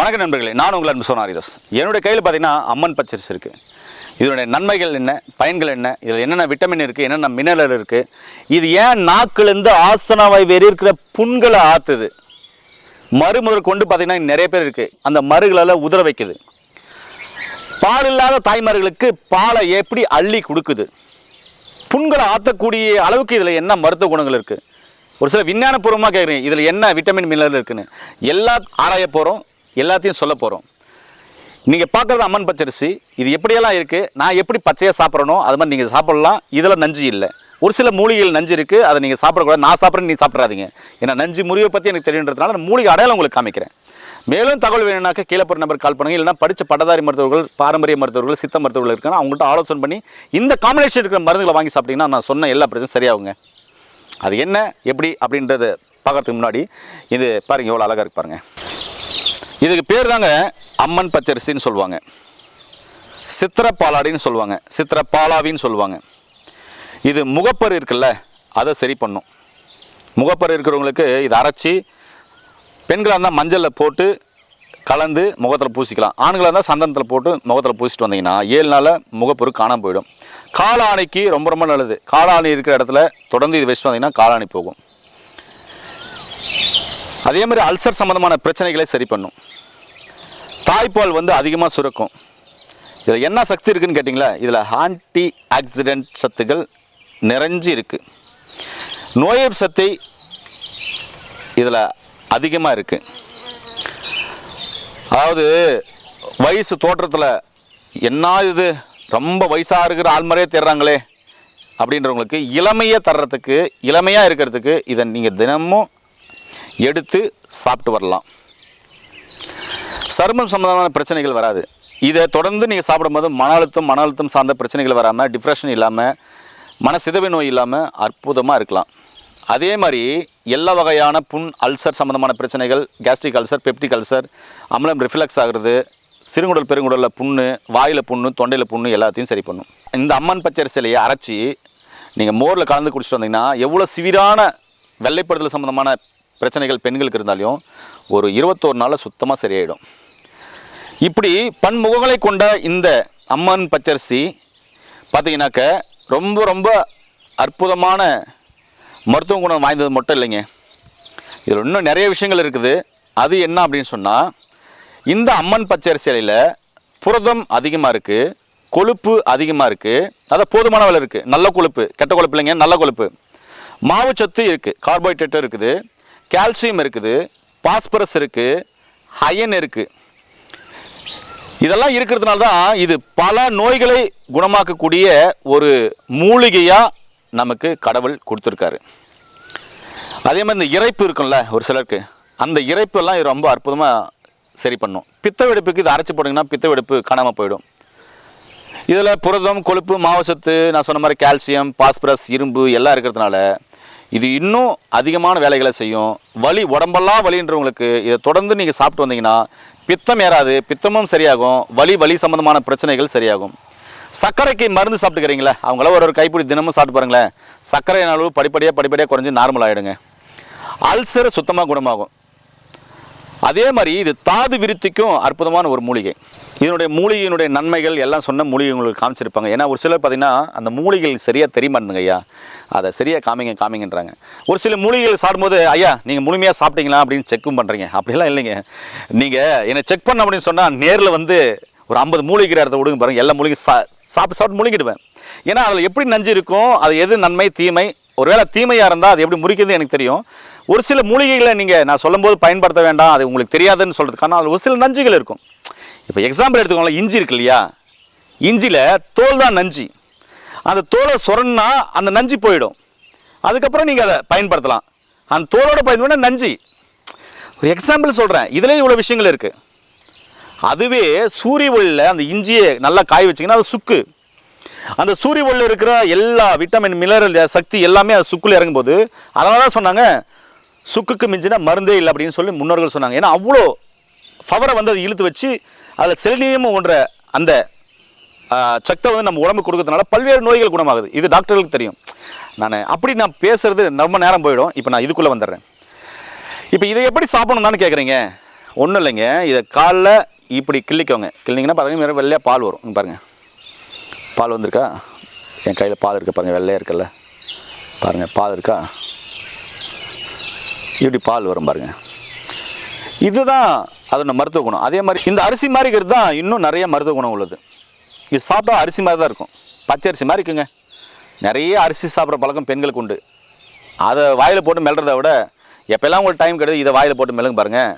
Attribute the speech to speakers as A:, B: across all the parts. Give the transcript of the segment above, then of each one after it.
A: வணக்க நண்பர்களே நான் உங்கள் அன்பு சோனாரிதாஸ். என்னுடைய கையில் பார்த்தீங்கன்னா அம்மன் பச்சரிசி இருக்குது இதனுடைய நன்மைகள் என்ன பயன்கள் என்ன இதில் என்னென்ன விட்டமின் இருக்குது என்னென்ன மினரல் இருக்குது இது ஏன் நாக்கிலேருந்து ஆசனாவை வேறு இருக்கிற புண்களை ஆற்றுது மறு முதல் கொண்டு பார்த்தீங்கன்னா நிறைய பேர் இருக்குது அந்த மருகளால் உதற வைக்குது. பால் இல்லாத தாய்மார்களுக்கு பாலை எப்படி அள்ளி கொடுக்குது? புண்களை ஆற்றக்கூடிய அளவுக்கு இதில் என்ன மருத்துவ குணங்கள் இருக்குது ஒரு சில விஞ்ஞானபூர்வமாக கேட்குறீங்க இதில் என்ன விட்டமின் மினரல் இருக்குன்னு. எல்லா ஆராய போகிறோம் எல்லாத்தையும் சொல்ல போகிறோம் நீங்கள் பார்க்குறது அம்மன் பச்சரிசி இது எப்படியெல்லாம் இருக்குது நான் எப்படி பச்சையாக சாப்பிட்றனோ அது மாதிரி நீங்கள் சாப்பிடலாம். இதில் நஞ்சு இல்லை. ஒரு சில மூலிகைகள் நஞ்சு இருக்குது அதை நீங்கள் சாப்பிடக்கூடாது. நான் சாப்பிட்றேன் நீ சாப்பிட்றாதீங்க. ஏன்னா நஞ்சு முறிவை பற்றி எனக்கு தெரியுன்றதுனால நான் மூலிகை அடையாளம் உங்களுக்கு காமிக்கிறேன். மேலும் தகவல் வேணும்னாக்க கீழே போகிற நம்பர் கால் பண்ணுங்கள் இல்லைனா படித்த பட்டதாரி மருத்துவர்கள் பாரம்பரிய மருத்துவர்கள் சித்த மருத்துவர்கள் இருக்காங்க அவங்கள்ட்ட ஆலோசனை பண்ணி இந்த காம்பினேஷன் இருக்கிற மருந்துகளை வாங்கி சாப்பிட்டீங்கன்னா நான் சொன்ன எல்லா பிரச்சனையும் சரியாகுங்க. அது என்ன எப்படி அப்படின்றத பார்க்கறதுக்கு முன்னாடி இது பாருங்கள் எவ்வளோ அழகாக இருக்கு பாருங்கள் இதுக்கு பேர் தாங்க அம்மன் பச்சரிசின்னு சொல்லுவாங்க சித்திர பாலாடின்னு சொல்லுவாங்க சித்திர பாலாவின்னு சொல்லுவாங்க இது முகப்பரு இருக்குல்ல அதை சரி பண்ணும். முகப்பரு இருக்கிறவங்களுக்கு இதை அரைச்சி பெண்களாக இருந்தால் மஞ்சளில் போட்டு கலந்து முகத்தில் பூசிக்கலாம். ஆண்களாக இருந்தால் சந்தனத்தில் போட்டு முகத்தில் பூசிட்டு வந்தீங்கன்னா ஏழு நாளில் முகப்பொரு காணாமல் போயிடும். காளானிக்கு ரொம்ப ரொம்ப நல்லது. காளானி இருக்கிற இடத்துல தொடர்ந்து இது வச்சுட்டு வந்தீங்கன்னா காளானி போகும். அதே மாதிரி அல்சர் சம்மந்தமான பிரச்சனைகளை சரி பண்ணும். தாய்ப்பால் வந்து அதிகமாக சுரக்கும். இதில் என்ன சக்தி இருக்குன்னு கேட்டிங்களா? இதில் ஆன்டி ஆக்சிடென்ட் சத்துக்கள் நிறைஞ்சு இருக்குது நோய் சத்தை சக்தி இதில் அதிகமாக இருக்குது அதாவது வயசு தோற்றத்தில் என்ன இது? ரொம்ப வயசாக இருக்கிற ஆள்மறையே தேடுறாங்களே அப்படின்றவங்களுக்கு இளமையை தர்றதுக்கு இளமையாக இருக்கிறதுக்கு இதை நீங்கள் தினமும் எடுத்து சாப்பிட்டு வரலாம். சருமம் சம்பந்தமான பிரச்சனைகள் வராது. இதை தொடர்ந்து நீங்கள் சாப்பிடும்போது மன அழுத்தம் மன அழுத்தம் சார்ந்த பிரச்சனைகள் வராமல் டிப்ரெஷன் இல்லாமல் மனசிதவை நோய் இல்லாமல் அற்புதமாக இருக்கலாம். அதே மாதிரி எல்லா வகையான புண் அல்சர் சம்மந்தமான பிரச்சனைகள் கேஸ்ட்ரிக் அல்சர் பெப்டிக் அல்சர் அமிலம் ரிஃப்ளெக்ஸ் ஆகுறது சிறுங்குடல் பெருங்குடலில் புண்ணு வாயில் புண்ணு தொண்டையில் புண்ணு எல்லாத்தையும் சரி பண்ணும். இந்த அம்மன் பச்சரிசிலையை அரைச்சி நீங்கள் மோரில் கலந்து குடிச்சிட்டு வந்தீங்கன்னா எவ்வளோ சிவிரான வெள்ளைப்படுதல் சம்மந்தமான பிரச்சனைகள் பெண்களுக்கு இருந்தாலும் ஒரு இருபத்தோரு நாளில் சுத்தமாக சரியாயிடும். இப்படி பன்முகங்களை கொண்ட இந்த அம்மன் பச்சரிசி பார்த்தீங்கன்னாக்க ரொம்ப ரொம்ப அற்புதமான மருத்துவ குணம் வாய்ந்தது மட்டும் இல்லைங்க. இதில் இன்னும் நிறைய விஷயங்கள் இருக்குது. அது என்ன அப்படின்னு சொன்னால் இந்த அம்மன் பச்சரிசியில் புரதம் அதிகமாக இருக்குது கொழுப்பு அதிகமாக இருக்குது அதான் போதுமான விலை இருக்குது நல்ல கொழுப்பு கெட்ட கொழுப்பு இல்லைங்க நல்ல கொழுப்பு. மாவுச்சத்து இருக்குது கார்போஹைட்ரேட்டும் இருக்குது. கால்சியம் இருக்குது பாஸ்பரஸ் இருக்குது அயன் இருக்குது இதெல்லாம் இருக்கிறதுனால தான் இது பல நோய்களை குணமாக்கக்கூடிய ஒரு மூலிகையாக நமக்கு கடவுள் கொடுத்துருக்காரு. அதே மாதிரி இந்த இறைப்பு இருக்கும்ல ஒரு சிலருக்கு. அந்த இறைப்பெல்லாம் இது ரொம்ப அற்புதமாக சரி பண்ணும். பித்த வெடிப்புக்கு இது அரைச்சி போட்டிங்கன்னா பித்த வெடிப்பு காணாமல் போயிடும். இதில் புரதம் கொழுப்பு மாவசத்து நான் சொன்ன மாதிரி கால்சியம் பாஸ்பரஸ் இரும்பு எல்லாம் இருக்கிறதுனால இது இன்னும் அதிகமான வேலைகளை செய்யும். வலி உடம்பெல்லாம் வலின்றவங்களுக்கு இதை தொடர்ந்து நீங்கள் சாப்பிட்டு வந்தீங்கன்னா பித்தம் ஏறாது பித்தமும் சரியாகும் வலி வலி சம்மந்தமான பிரச்சனைகள் சரியாகும். சர்க்கரைக்கு மருந்து சாப்பிட்டுக்கிறீங்களே அவங்கள ஒரு ஒரு கைப்பிடி தினமும் சாப்பிட்டு பாருங்களேன். சர்க்கரை அளவு படிப்படியாக படிப்படியாக குறைஞ்சி நார்மல் ஆகிடுங்க அல்சர் சுத்தமாக குணமாகும். அதே மாதிரி இது தாது விருத்திக்கும் அற்புதமான ஒரு மூலிகை. இதனுடைய மூலிகையினுடைய நன்மைகள் எல்லாம் சொன்ன மூலிகை உங்களுக்கு காமிச்சிருப்பாங்க. ஏன்னா ஒரு சிலர் பார்த்தீங்கன்னா அந்த மூலிகைகள் சரியாக தெரிய மாட்டேங்க ஐயா. அதை சரியாக காமிங்க காமிங்கன்றாங்க. ஒரு சில மூலிகைகள் சாப்பிடும்போது ஐயா நீங்கள் முழுமையாக சாப்பிட்டீங்களா? அப்படின்னு செக்கும் பண்ணுறீங்க அப்படிலாம் இல்லைங்க. நீங்கள் என்னை செக் பண்ண அப்படின்னு சொன்னால் நேரில் வந்து ஒரு ஐம்பது மூலிகை இடத்த விடுங்க பாருங்கள் எல்லா மூலிகை சா சாப்பிட்டு சாப்பிட்டு முழுங்கிடுவேன். ஏன்னா அதில் எப்படி நஞ்சு இருக்கும் அது எது நன்மை தீமை? ஒருவேளை தீமையாக இருந்தால் அது எப்படி முறிக்கிறது எனக்கு தெரியும். ஒரு சில மூலிகைகளை நீங்கள் நான் சொல்லும்போது பயன்படுத்த வேண்டாம் அது உங்களுக்கு தெரியாதுன்னு சொல்கிறதுக்கான அதில் ஒரு சில நஞ்சுகள் இருக்கும். இப்போ எக்ஸாம்பிள் எடுத்துக்கோங்களேன் இஞ்சி இருக்கு இல்லையா? இஞ்சியில் தோல் தான் நஞ்சு. அந்த தோலை சொரன்னா அந்த நஞ்சு போயிடும். அதுக்கப்புறம் நீங்கள் அதை பயன்படுத்தலாம். அந்த தோலோட பயன்பட நஞ்சு. ஒரு எக்ஸாம்பிள் சொல்கிறேன் இதுலேயும் இவ்வளோ விஷயங்கள் இருக்குது அதுவே சூரிய ஒளியில் அந்த இஞ்சியை நல்லா காய வச்சிங்கன்னா அது சுக்கு. அந்த சூரிய ஒளியில் இருக்கிற எல்லா விட்டமின் மினரல் சக்தி எல்லாமே அது சுக்குள்ள இறங்கும்போது அதனால தான் சொன்னாங்க சுக்குக்கு மிஞ்சினா மருந்தே இல்லை அப்படின்னு சொல்லி முன்னோர்கள் சொன்னாங்க. ஏன்னா அவ்வளோ ஃபவரை வந்து அதை இழுத்து வச்சு அதில் செலினியம் ஒன்ற அந்த சக்தை வந்து நம்ம உடம்பு கொடுக்கறதுனால பல்வேறு நோய்கள் குணமாகுது. இது டாக்டர்களுக்கு தெரியும். நான் அப்படி நான் பேசுகிறது ரொம்ப நேரம் போயிடும். இப்போ நான் இதுக்குள்ளே வந்துடுறேன். இப்போ இதை எப்படி சாப்பிடணும்னு கேட்குறீங்க ஒன்றும் இல்லைங்க. இதை காலில் இப்படி கிள்ளிக்கோங்க. கிள்ளிங்கன்னா பார்த்தீங்கன்னா வெள்ளையாக பால் வரும். பாருங்கள் பால் வந்திருக்கா? என் கையில் பால் இருக்கு பாருங்கள் வெள்ளையாக இருக்குல்ல. பாருங்கள் பால் இருக்கா? இப்படி பால் வரும் பாருங்கள் இதுதான் அதோட மருத்துவ குணம். அதே மாதிரி இந்த அரிசி மாதிரி இருக்கிறது தான் இன்னும் நிறைய மருத்துவ குணம் உள்ளது. இது சாப்பிட்டா அரிசி மாதிரி தான் இருக்கும். பச்சை அரிசி மாதிரி இருக்குங்க. நிறைய அரிசி சாப்பிட்ற பழக்கம் பெண்களுக்கு உண்டு. அதை வாயில் போட்டு மெல்றதை விட எப்போல்லாம் உங்களுக்கு டைம் கிடையாது இதை வாயில் போட்டு மெல்லுங்க பாருங்கள்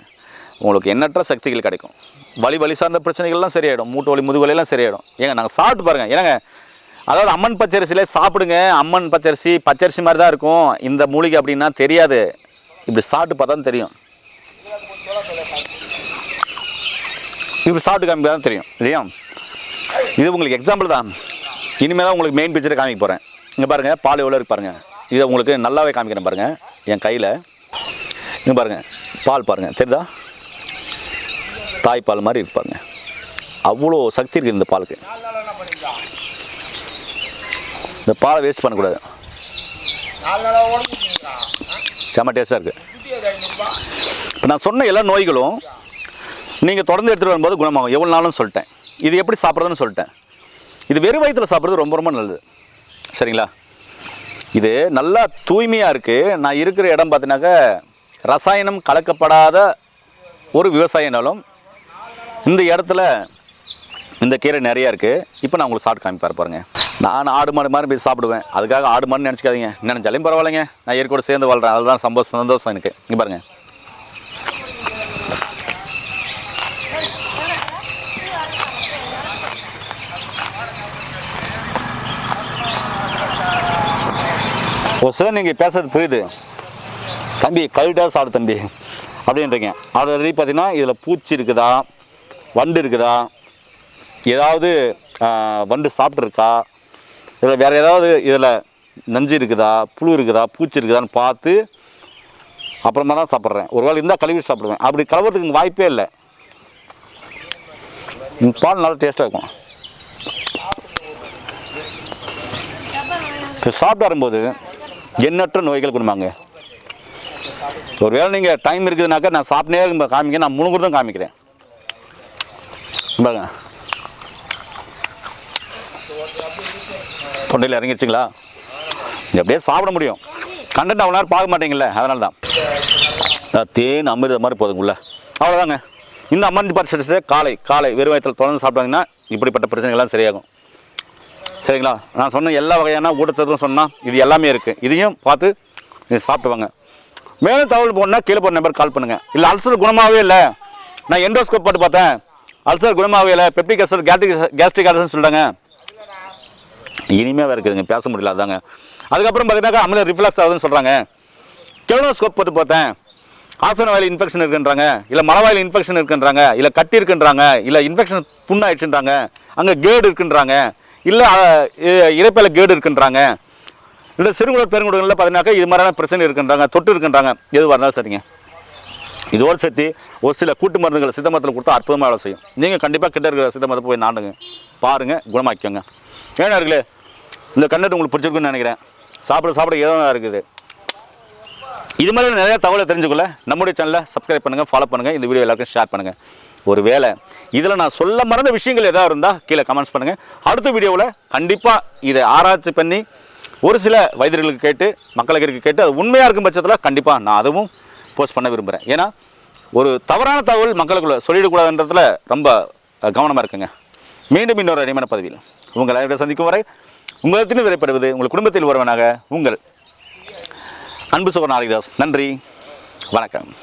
A: உங்களுக்கு எண்ணற்ற சக்திகள் கிடைக்கும். வலி வலி சார்ந்த பிரச்சனைகள்லாம் சரியாயிடும். மூட்டு வலி முதுகு வலியெல்லாம் சரியாயிடும். ஏங்க நாங்கள் சாப்பிட்டு பாருங்கள் ஏங்க அதாவது அம்மன் பச்சரிசியிலே சாப்பிடுங்க. அம்மன் பச்சரிசி பச்சரிசி மாதிரி தான் இருக்கும். இந்த மூலிகை அப்படின்னா தெரியாது. இப்படி சாப்பிட்டு பார்த்தா தான் தெரியும். இப்படி சாப்பிட்டு காமிக்க தான் தெரியும் இல்லையா? இது உங்களுக்கு எக்ஸாம்பிள் தான். இனிமேல் தான் உங்களுக்கு மெயின் பிக்சரை காமிக்க போகிறேன் இங்கே பாருங்கள் பால் எவ்வளோ இருக்கு பாருங்கள் இதை உங்களுக்கு நல்லாவே காமிக்கிறேன் பாருங்கள் என் கையில் இங்கே பாருங்கள் பால் பாருங்கள் தெரியுதா? தாய்ப்பால் மாதிரி இருப்பாருங்க அவ்வளோ சக்தி இருக்குது இந்த பாலுக்கு. இந்த பாலை வேஸ்ட் பண்ணக்கூடாது. செம்ம டேஸ்ட்டாக இருக்குது இப்போ நான் சொன்ன எல்லா நோய்களும் நீங்கள் தொடர்ந்து எடுத்துகிட்டு வரும்போது குணமாகும். எவ்வளோ நாளும் சொல்லிட்டேன். இது எப்படி சாப்பிட்றதுன்னு சொல்லிட்டேன். இது வெறும் வயிற்றில் சாப்பிட்றது ரொம்ப ரொம்ப நல்லது. சரிங்களா? இது நல்லா தூய்மையாக இருக்குது நான் இருக்கிற இடம் பார்த்தீங்கன்னாக்கா ரசாயனம் கலக்கப்படாத ஒரு விவசாய நிலம் இந்த இடத்துல இந்த கீரை நிறையா இருக்குது இப்போ நான் உங்களுக்கு சாப்பிட்டு காமிப்பார் பாருங்க. நான் ஆடு மாடு மாதிரி போய் சாப்பிடுவேன். அதுக்காக ஆடு மாடுன்னு நினச்சிக்காதீங்க. நினச்சாலையும் பரவாயில்லைங்க. நான் இயற்கையோடு சேர்ந்து வாழ்கிறேன் அதுதான் சந்தோஷம் சந்தோஷம் எனக்கு. இங்கே பாருங்கள் ஒரு சில நீங்கள் பேசுறது புரியுது. தம்பி கழுவிட்டா சாப்பிடு தம்பி. அப்படின்றீங்க ஆல்ரெடி பார்த்தீங்கன்னா இதில் பூச்சி இருக்குதா? வண்டு இருக்குதா? ஏதாவது வண்டு சாப்பிட்ருக்கா இதில் வேறு ஏதாவது இதில் நஞ்சு இருக்குதா புழு இருக்குதா பூச்சி இருக்குதான்னு பார்த்து அப்புறமா தான் சாப்பிட்றேன். ஒரு வேளை இருந்தால் கழுவி சாப்பிடுவேன். அப்படி கழுவுறதுக்கு வாய்ப்பே இல்லை. பால் நல்லா டேஸ்ட்டாக இருக்கும். இப்போ சாப்பிட்டு வரும்போது எண்ணற்ற நோய்கள் கொடுமாங்க ஒரு வேளை நீங்கள் டைம் இருக்குதுனாக்கா நான் சாப்பிட்டே காமிக்க நான் முழுங்குறதும் காமிக்கிறேன். பாருங்க. தொண்டையில் இறங்கிடுச்சுங்களா எப்படியே அப்படியே சாப்பிட முடியும். கண்டென்ட் அவ்வளோ நேரம் பார்க்க மாட்டீங்கல்ல அதனால தான் தேன் அமிர்த மாதிரி போதுங்குள்ள அவ்வளோதாங்க இந்த அம்மன் பரிசு காலை காலை வெறும் வயத்தில் தொடர்ந்து சாப்பிட்டாங்கன்னா இப்படிப்பட்ட பிரச்சனைகள்லாம் சரியாகும். சரிங்களா? நான் சொன்ன எல்லா வகையான ஊட்டச்சத்தும் சொன்னால் இது எல்லாமே இருக்குது இதையும் பார்த்து நீங்கள் சாப்பிடுவாங்க மேலும் தகவல் போனால் கீழே போகிற நம்பர் கால் பண்ணுங்கள் இல்லை அல்சர் குணமாகவே இல்லை. நான் எண்டோஸ்கோப் போட்டு பார்த்தேன். அல்சர் குணமாகவே இல்லை. பெப்டிக் அல்சர் கேஸ்ட்ரிக் கேஸ்ட்ரிக் அல்சர்னு சொல்கிறாங்க இனிமேல் இருக்குதுங்க பேச முடியல அதாங்க. அதுக்கப்புறம் பார்த்தீங்கன்னா அமில ரிஃப்ளக்ஸ் ஆகுதுன்னு சொல்கிறாங்க கெலோனோஸ்கோப் போட்டு பார்த்தேன் ஆசன வாயில் இன்ஃபெக்ஷன் இருக்குன்றாங்க இல்லை மலவாயில் இன்ஃபெக்ஷன் இருக்குன்றாங்க இல்லை கட்டி இருக்குன்றாங்க இல்லை இன்ஃபெக்ஷன் புண்ணாயிடுச்சுன்றாங்க அங்கே கேடு இருக்குன்றாங்க இல்லை இறைப்பையில கேடு இருக்குன்றாங்க. இல்லை சிறுகுடல் பெருங்குடலில் பார்த்தீங்கன்னாக்கா இது மாதிரியான பிரச்சனை இருக்குன்றாங்க தொட்டு இருக்குன்றாங்க. எதுவாக இருந்தாலும் சரிங்க. இதோடு சேர்த்து ஒரு சில கூட்டு மருந்துகளை சித்த மரத்தில் கொடுத்தா அற்புதமாக வேலை செய்யும். நீங்கள் கண்டிப்பாக கிட்ட இருக்கிற சித்த மரத்தை போய் நாடுங்க பாருங்கள் குணமாக்கிக்கோங்க. ஏன்னா இருக்குல்ல இந்த கண்டென்ட் உங்களுக்கு பிடிச்சிருக்குன்னு நினைக்கிறேன். சாப்பிட சாப்பிட ஏதோ இருக்குது. இது மாதிரி நிறைய தகவலை தெரிஞ்சுக்கொள்ள நம்முடைய சேனலை சப்ஸ்கிரைப் பண்ணுங்கள் ஃபாலோ பண்ணுங்கள் இந்த வீடியோ எல்லாருக்கும் ஷேர் பண்ணுங்கள் ஒரு வேளை இதில் நான் சொல்ல மறந்த விஷயங்கள் எதாவது இருந்தால் கீழே கமெண்ட்ஸ் பண்ணுங்கள் அடுத்த வீடியோவில் கண்டிப்பாக இதை ஆராய்ச்சி பண்ணி ஒரு சில வைத்தியர்களுக்கு கேட்டு மக்களுக்கு கேட்டு அது உண்மையாக இருக்கும் பட்சத்தில் கண்டிப்பாக நான் அதுவும் போஸ்ட் பண்ண விரும்புகிறேன் ஏன்னா ஒரு தவறான தகவல் மக்களுக்குள்ள சொல்லிடக்கூடாதுன்றதுல ரொம்ப கவனமாக இருக்குங்க. மீண்டும் இன்னொரு அடிமையான பதவியில் உங்கள் சந்திக்கும் வரை உங்களிடத்தில் விரைப்படுவது உங்கள் குடும்பத்தில் ஒருவனாக உங்கள் அன்பு சோர் நாளிதாஸ் நன்றி. வணக்கம்.